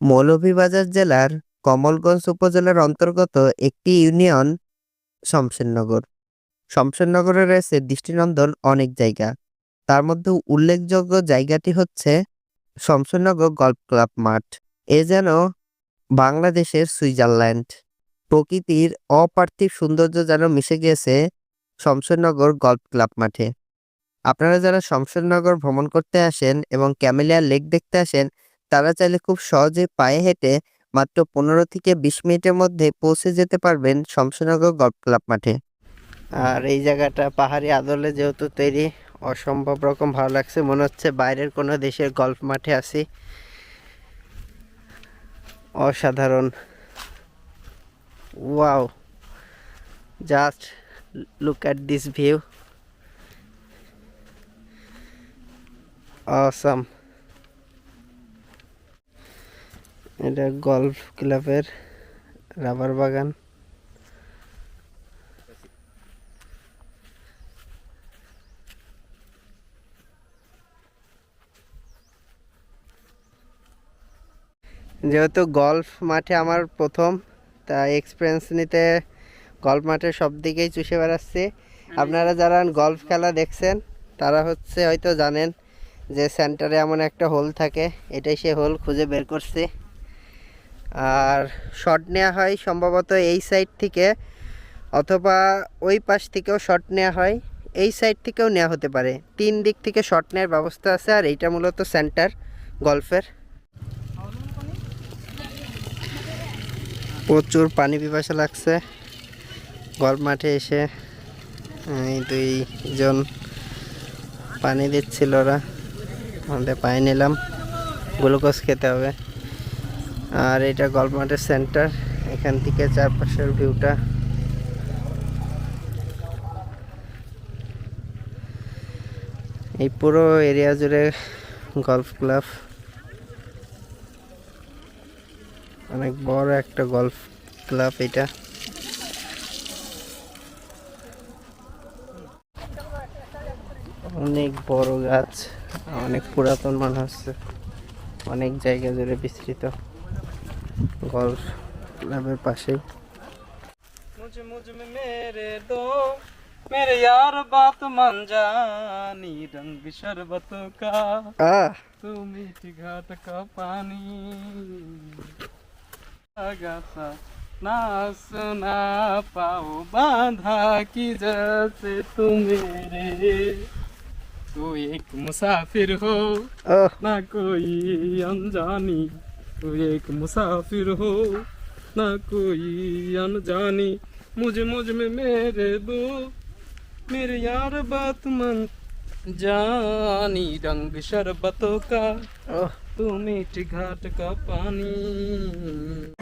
মৌলভীবাজার জেলার কমলগঞ্জ উপজেলার অন্তর্গত একটি ইউনিয়ন শমশেরনগর। শমশেরনগরে রয়েছে দৃষ্টিনন্দন অনেক জায়গা। তার মধ্যে উল্লেখযোগ্য জায়গাটি হচ্ছে শমশেরনগর গল্ফ ক্লাব মাঠ। এ যেন বাংলাদেশের সুইজারল্যান্ড। প্রকৃতির অপার্থিব সৌন্দর্য যেন মিশে গিয়েছে শমশেরনগর গল্ফ ক্লাব মাঠে। আপনারা যারা শমশেরনগর ভ্রমণ করতে আসেন এবং ক্যামেলিয়া লেক দেখতে আসেন তারা চাইলে খুব সহজে পায়ে হেঁটে মাত্র পনেরো থেকে বিশ মিনিটের মধ্যে পৌঁছে যেতে পারবেন শমশেরনগর গল্ফ ক্লাব মাঠে। আর এই জায়গাটা পাহাড়ি আদলে যেহেতু তৈরি, অসম্ভব রকম ভালো লাগছে। মনে হচ্ছে বাইরের কোনো দেশের গল্ফ মাঠে আছি। অসাধারণ। Wow. Just look at this view. Awesome. এটা গল্ফ ক্লাবের রাবার বাগান। যেহেতু গল্ফ মাঠে আমার প্রথম তা এক্সপিরিয়েন্স নিতে গল্ফ মাঠের সব দিকেই চুষে বেড়াচ্ছি। আপনারা যারা গল্ফ খেলা দেখছেন তারা হচ্ছে হয়তো জানেন যে সেন্টারে এমন একটা হোল থাকে এটাই সে হোল খুঁজে বের করছি। আর শট নেওয়া হয় সম্ভবত এই সাইড থেকে, অথবা ওই পাশ থেকেও শট নেওয়া হয়, এই সাইড থেকেও নেওয়া হতে পারে। তিন দিক থেকে শট নেওয়ার ব্যবস্থা আছে, আর এইটা মূলত সেন্টার গল্ফের প্রচুর পানি পিপাসা লাগছে। গল্ফ মাঠে এসে, এই দুইজন পানি দিচ্ছিল ওরা। আমাদের পায়ে নিলাম গ্লুকোজ খেতে হবে। আর এটা গল্ফ সেন্টার এখান থেকে চারপাশের ভিউটা এই পুরো এরিয়া জুড়ে গলফ ক্লাব অনেক বড় একটা গল্ফ ক্লাব এটা। অনেক বড় গাছ, অনেক পুরাতন মনে হচ্ছে অনেক জায়গা জুড়ে বিস্তৃত। গল্ফ ক্লাবের পাশেই मुझ मुझ में मेरे दो मेरे यार बात मान जानी रंग शरबतों का আহ तू मीठी घाट का पानी लगा सा ना सुना पाओ बांधा की जैसे तू मेरे तू एक मुसाफिर हो ওহ ना कोई अनजानी तू एक मुसाफिर हो। ना कोई अनजानी। मुझे मुझमें मेरे दो मेरे यार बात मन जानी। रंग शरबतों का तू मीठ घाट का पानी।